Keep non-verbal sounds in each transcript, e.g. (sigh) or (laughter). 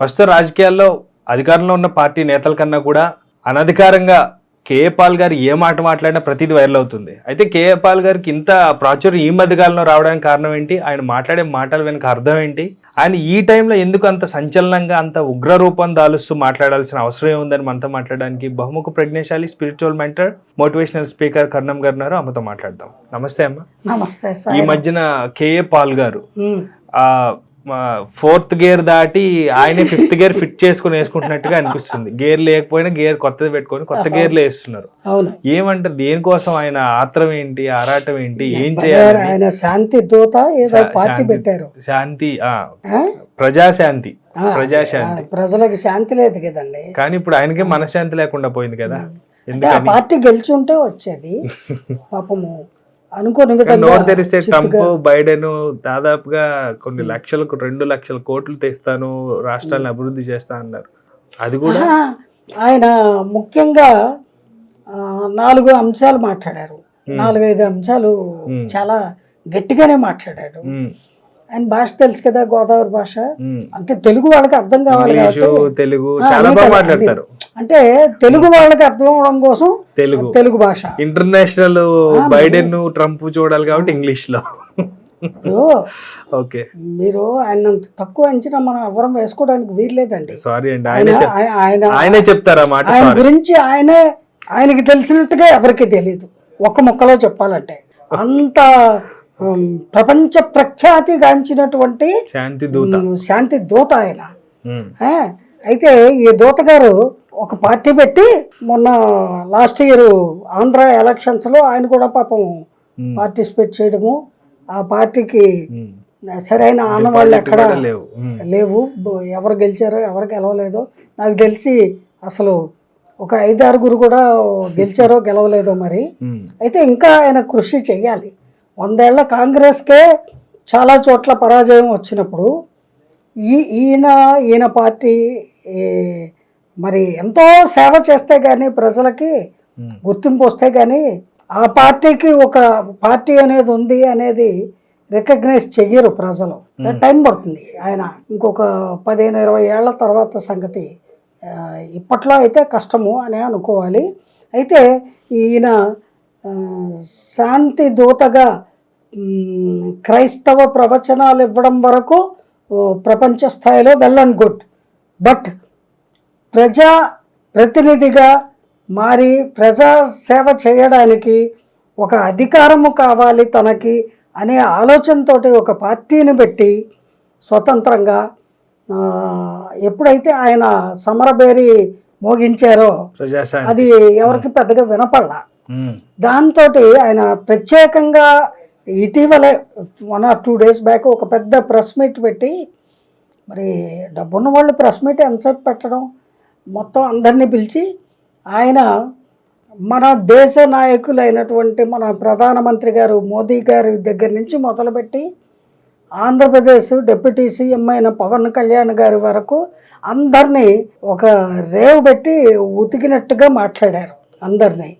ప్రస్తుత రాజకీయాల్లో అధికారంలో ఉన్న పార్టీ నేతల కన్నా కూడా అనధికారంగా కేఏ పాల్ గారు ఏ మాట మాట్లాడినా ప్రతిదీ వైరల్ అవుతుంది. అయితే కేఏ పాల్ గారికి ఇంత ప్రాచుర్యం ఈ మధ్య కాలంలో రావడానికి కారణం ఏంటి? ఆయన మాట్లాడే మాటల వెనుక అర్థం ఏంటి? ఆయన ఈ టైంలో ఎందుకు అంత సంచలనంగా అంత ఉగ్ర రూపం దాలుస్తూ మాట్లాడాల్సిన అవసరం ఏముందని మనతో మాట్లాడడానికి బహుముఖ ప్రజ్ఞాశాలి spiritual mentor motivational speaker Karnam garu ఉన్నారు. అమ్మతో మాట్లాడదాం. నమస్తే అమ్మ. నమస్తే ఈ మధ్యన K A Paul garu fourth gear దాటి ఆయనే ఫిఫ్త్ గేర్ ఫిట్ చేసుకుని వేసుకుంటున్నట్టుగా అనిపిస్తుంది. గేర్ లేకపోయినా గేర్ కొత్తది పెట్టుకొని కొత్త గేర్లు వేస్తున్నారు. అవును. ఏమంటారు? దేనికోసం ఆయన ఆత్రం ఏంటి ఆరాటం ఏంటి ఏం చేయాలి ఆయన శాంతి దూత ఏదో పార్టీ పెట్టారు. శాంతి? ప్రజాశాంతి ప్రజాశాంతి. ప్రజలకు శాంతి లేదు కదండి. కానీ ఇప్పుడు ఆయనకే మనశ్శాంతి లేకుండా పోయింది కదా. పార్టీ గెలిచి ఉంటే వచ్చేది. (laughs) పాపము. అనుకోని విధంగా నోరు తెరిస్తే ట్రంప్ బైడెన్ దాదాపుగా కొన్ని లక్షలకు రెండు లక్షల కోట్లు తెస్తాను రాష్ట్రాలను అభివృద్ధి చేస్తా అన్నారు. అది కూడా? ఆయన ముఖ్యంగా నాలుగు అంశాలు మాట్లాడారు. నాలుగైదు అంశాలు చాలా గట్టిగానే మాట్లాడాడు. ఆయన భాష తెలుసు కదా గోదావరి భాష. అంటే తెలుగు వాళ్ళకి అర్థం కావాలి తెలుగు చాలా బాగా మాట్లాడతారు. అంటే తెలుగు వాళ్ళకి అర్థం అవడం కోసం తెలుగు. తెలుగు భాష. ఇంటర్నేషనల్ బైడెన్ ట్రంప్ చూడాలి కాబట్టి ఇంగ్లీష్లో ఓకే. మీరు ఆయన తక్కువ అంచనా మనం ఎవరం వేసుకోవడానికి వీల్లేదండి. సారీ అండి ఆయన ఆయనే చెప్- ఆయ- ఆయన ఆయనే చెప్తారా మాట? ఆయన గురించి ఆయనే ఆయనకి తెలిసినట్టుగా ఎవరికి తెలియదు ఒక్క ముక్కలో చెప్పాలంటే. అంత ప్రపంచ ప్రఖ్యాతి గాంచినటువంటి శాంతి దూత. శాంతి దూత ఆయన. ఆ, అయితే ఈ దూత గారు ఒక పార్టీ పెట్టి మొన్న లాస్ట్ ఇయర్ ఆంధ్ర ఎలక్షన్స్లో ఆయన కూడా పాపం పార్టిసిపేట్ చేయడము. ఆ పార్టీకి. సరైన ఆనవాళ్ళు ఎక్కడ కూడా లేవు. ఎవరు గెలిచారో ఎవరు గెలవలేదో నాకు తెలిసి అసలు ఒక ఐదారుగురు కూడా గెలిచారో గెలవలేదో మరి. అయితే ఇంకా ఆయన కృషి చెయ్యాలి. వందేళ్ళ కాంగ్రెస్కే చాలా చోట్ల పరాజయం వచ్చినప్పుడు ఈ ఈయన ఈయన పార్టీ ఈ, మరి ఎంతో సేవ చేస్తే కానీ ప్రజలకి. గుర్తింపు వస్తే కానీ ఆ పార్టీకి ఒక పార్టీ అనేది ఉంది అనేది రికగ్నైజ్ చెయ్యరు ప్రజలు. టైం పడుతుంది. ఆయన ఇంకొక పదిహేను ఇరవై ఏళ్ళ తర్వాత సంగతి ఇప్పట్లో అయితే కష్టము అని అనుకోవాలి. అయితే ఈయన శాంతి దూతగా క్రైస్తవ ప్రవచనాలు ఇవ్వడం వరకు ప్రపంచ స్థాయిలో వెల్ అండ్ గుడ్. బట్ ప్రజా ప్రతినిధిగా మారి ప్రజా సేవ చేయడానికి ఒక అధికారము కావాలి తనకి అనే ఆలోచనతోటి ఒక పార్టీని పెట్టి స్వతంత్రంగా ఎప్పుడైతే ఆయన సమరబేరి మోగించారో అది ఎవరికి పెద్దగా వినపడలా. దాంతో ఆయన ప్రత్యేకంగా ఇటీవలే one or two days back ఒక పెద్ద ప్రెస్ మీట్ పెట్టి మరి డబ్బున్న వాళ్ళు ప్రెస్ మీట్ ఎంతసేపు పెట్టడం? మొత్తం అందరినీ పిలిచి ఆయన మన దేశ నాయకులైనటువంటి మన ప్రధానమంత్రి గారు మోదీ గారి దగ్గర నుంచి మొదలుపెట్టి ఆంధ్రప్రదేశ్ డిప్యూటీ సీఎం అయిన పవన్ కళ్యాణ్ గారి వరకు అందరినీ ఒక రేవు పెట్టి ఉతికినట్టుగా మాట్లాడారు అందరినీ.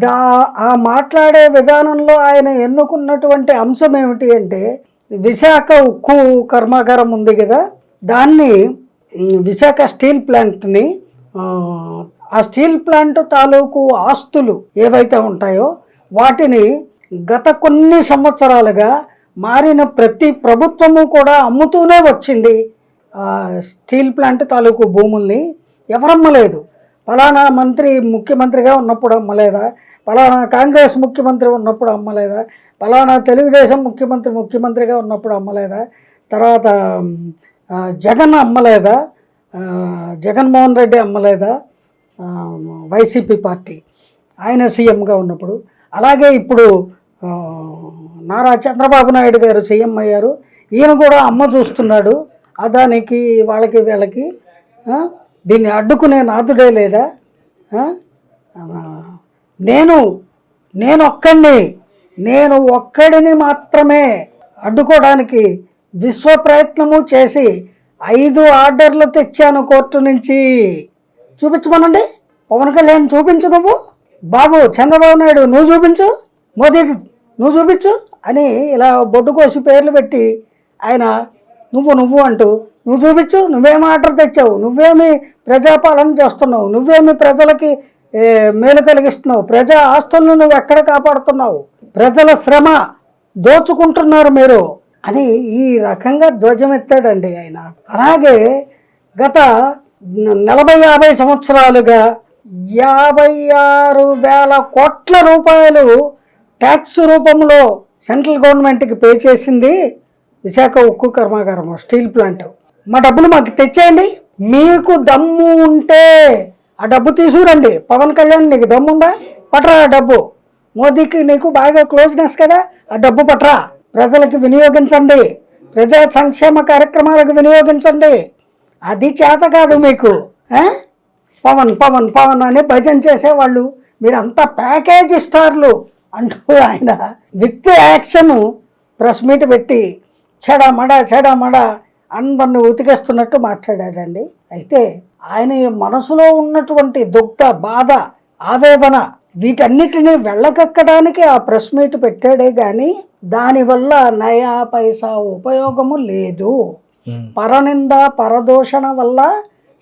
దా ఆ మాట్లాడే విధానంలో ఆయన ఎన్నుకున్నటువంటి అంశం ఏమిటి అంటే విశాఖ ఉక్కు కర్మాగారం ఉంది కదా దాన్ని విశాఖ స్టీల్ ప్లాంట్ని ఆ, స్టీల్ ప్లాంట్ తాలూకు ఆస్తులు ఏవైతే ఉంటాయో వాటిని గత కొన్ని సంవత్సరాలుగా మారిన ప్రతి ప్రభుత్వము కూడా అమ్ముతూనే వచ్చింది స్టీల్ ప్లాంట్ తాలూకు భూముల్ని. ఎవరమ్మలేదు ఫలానా మంత్రి ముఖ్యమంత్రిగా ఉన్నప్పుడు అమ్మలేదా? ఫలానా కాంగ్రెస్ ముఖ్యమంత్రి ఉన్నప్పుడు అమ్మలేదా? ఫలానా తెలుగుదేశం ముఖ్యమంత్రి ముఖ్యమంత్రిగా ఉన్నప్పుడు అమ్మలేదా? తర్వాత జగన్ అమ్మలేదా జగన్మోహన్ రెడ్డి అమ్మలేదా వైసీపీ పార్టీ. ఆయన సీఎంగా ఉన్నప్పుడు. అలాగే ఇప్పుడు నారా చంద్రబాబు నాయుడు గారు సీఎం అయ్యారు. ఈయన కూడా అమ్మ చూస్తున్నాడు. అదానికి వాళ్ళకి వీళ్ళకి దీన్ని అడ్డుకునే నాతుడే లేదా? నేను నేను ఒక్కడిని నేను ఒక్కడిని మాత్రమే అడ్డుకోవడానికి విశ్వ ప్రయత్నము చేసి ఐదు ఆర్డర్లు తెచ్చాను కోర్టు నుంచి. చూపించమనండి? పవన్ కళ్యాణ్ చూపించు నువ్వు. బాబు చంద్రబాబు నాయుడు నువ్వు చూపించు. మోదీ నువ్వు చూపించు అని ఇలా బొడ్డు కోసి పేర్లు పెట్టి ఆయన నువ్వు నువ్వు అంటూ నువ్వు చూపించు నువ్వేమి ఆర్డర్ తెచ్చావు నువ్వేమి ప్రజాపాలన చేస్తున్నావు నువ్వేమి ప్రజలకి మేలు కలిగిస్తున్నావు ప్రజా ఆస్తులను నువ్వు ఎక్కడ కాపాడుతున్నావు? ప్రజల శ్రమ దోచుకుంటున్నారు మీరు. అని ఈ రకంగా ధ్వజమెత్తాడండి ఆయన. అలాగే గత నలభై యాభై సంవత్సరాలుగా యాభై ఆరు వేల కోట్ల రూపాయలు ట్యాక్స్ రూపంలో సెంట్రల్ గవర్నమెంట్కి పే చేసింది విశాఖ ఉక్కు కర్మాగారం స్టీల్ ప్లాంట్. మా డబ్బులు మాకు తెచ్చేయండి. మీకు దమ్ము ఉంటే ఆ డబ్బు తీసుకురండి. పవన్ కళ్యాణ్ నీకు దమ్ముందా? పట్రా ఆ డబ్బు. మోదీకి నీకు బాగా క్లోజ్నెస్ కదా. ఆ డబ్బు పట్రా. ప్రజలకు వినియోగించండి. ప్రజా సంక్షేమ కార్యక్రమాలకు వినియోగించండి. అది చేత కాదు మీకు. పవన్ పవన్ పవన్ అని భజన చేసేవాళ్ళు. మీరంతా ప్యాకేజ్ స్టార్లు అంటూ ఆయన విత్ యాక్షన్ ప్రెస్ మీట్ పెట్టి చెడమడ చెడమడ అందరిని ఉతికేస్తున్నట్టు మాట్లాడాడండి అయితే ఆయన మనసులో ఉన్నటువంటి దుగ్ధ బాధ ఆవేదన వీటన్నిటినీ వెళ్ళగక్కడానికి ఆ ప్రెస్ మీట్ పెట్టాడే కానీ దానివల్ల నయా పైసా ఉపయోగము లేదు. పరనింద పరదూషణ వల్ల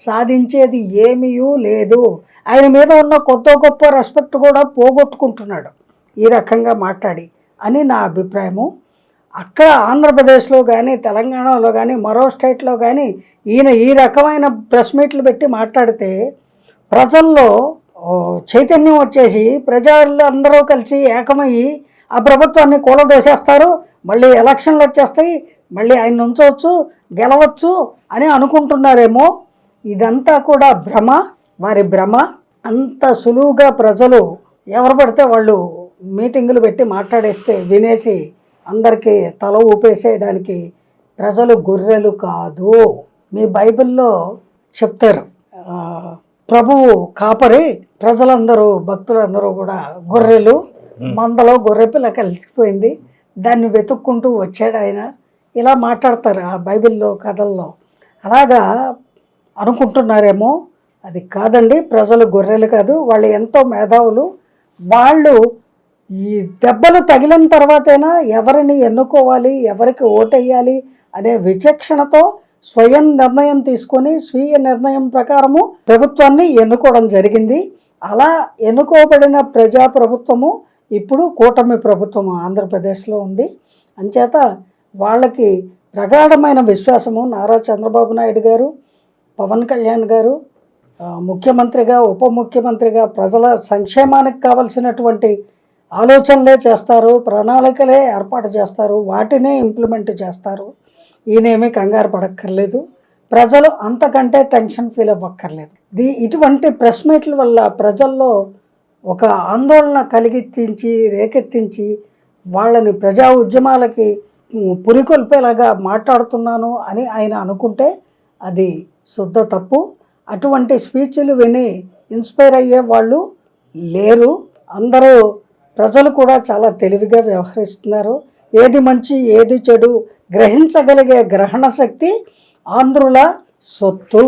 సాధించేది ఏమీయూ లేదు. ఆయన మీద ఉన్న కొత్త గొప్ప రెస్పెక్ట్ కూడా పోగొట్టుకుంటున్నాడు. ఈ రకంగా మాట్లాడి అని నా అభిప్రాయము. అక్కడ ఆంధ్రప్రదేశ్లో కానీ తెలంగాణలో కానీ మరో స్టేట్లో కానీ ఈయన ఈ రకమైన ప్రెస్ మీట్లు పెట్టి మాట్లాడితే ప్రజల్లో చైతన్యం వచ్చేసి ప్రజలు అందరూ కలిసి ఏకమయ్యి ఆ ప్రభుత్వాన్ని కూలదోసేస్తారు. మళ్ళీ ఎలక్షన్లు వచ్చేస్తాయి. మళ్ళీ ఆయన ఉంచవచ్చు గెలవచ్చు అని అనుకుంటున్నారేమో. ఇదంతా కూడా భ్రమ వారి భ్రమ. అంత సులువుగా ప్రజలు ఎవరు పడితే వాళ్ళు మీటింగులు పెట్టి మాట్లాడేస్తే వినేసి అందరికీ తల ఊపేసేయడానికి ప్రజలు గొర్రెలు కాదు. మీ బైబిల్లో చెప్తారు. ప్రభువు కాపరి ప్రజలందరూ భక్తులందరూ కూడా గొర్రెలు మందలో గొర్రె పిల్ల కలిసిపోయింది. దాన్ని వెతుక్కుంటూ వచ్చాడు ఆయన. ఇలా మాట్లాడతారు ఆ బైబిల్లో కథల్లో. అలాగా అనుకుంటున్నారేమో? అది కాదండి ప్రజలు గొర్రెలు కాదు వాళ్ళు ఎంతో మేధావులు. వాళ్ళు ఈ దెబ్బలు తగిలిన తర్వాతైనా ఎవరిని ఎన్నుకోవాలి ఎవరికి ఓటేయాలి అనే విచక్షణతో స్వయం నిర్ణయం తీసుకొని స్వీయ నిర్ణయం ప్రకారము ప్రభుత్వాన్ని ఎన్నుకోవడం జరిగింది. అలా ఎన్నుకోబడిన ప్రజా ప్రభుత్వము ఇప్పుడు కూటమి ప్రభుత్వం ఆంధ్రప్రదేశ్లో ఉంది. అంచేత వాళ్ళకి ప్రగాఢమైన విశ్వాసము నారా చంద్రబాబు నాయుడు గారు పవన్ కళ్యాణ్ గారు ముఖ్యమంత్రిగా ఉప ముఖ్యమంత్రిగా ప్రజల సంక్షేమానికి కావలసినటువంటి ఆలోచనలే చేస్తారు ప్రణాళికలే ఏర్పాటు చేస్తారు వాటినే ఇంప్లిమెంట్ చేస్తారు. ఈయనేమీ కంగారు పడక్కర్లేదు. ప్రజలు అంతకంటే టెన్షన్ ఫీల్ అవ్వక్కర్లేదు. దీ ఇటువంటి ప్రెస్ మీట్ల వల్ల ప్రజల్లో ఒక ఆందోళన కలిగించి రేకెత్తించి వాళ్ళని ప్రజా ఉద్యమాలకి పురికొల్పేలాగా మాట్లాడుతున్నాను అని ఆయన అనుకుంటే అది శుద్ధ తప్పు. అటువంటి స్పీచ్లు విని ఇన్స్పైర్ అయ్యే వాళ్ళు లేరు. అందరూ ప్రజలు కూడా చాలా తెలివిగా వ్యవహరిస్తున్నారు. ఏది మంచి ఏది చెడు గ్రహించగలిగే గ్రహణ శక్తి ఆంధ్రుల సొత్తు.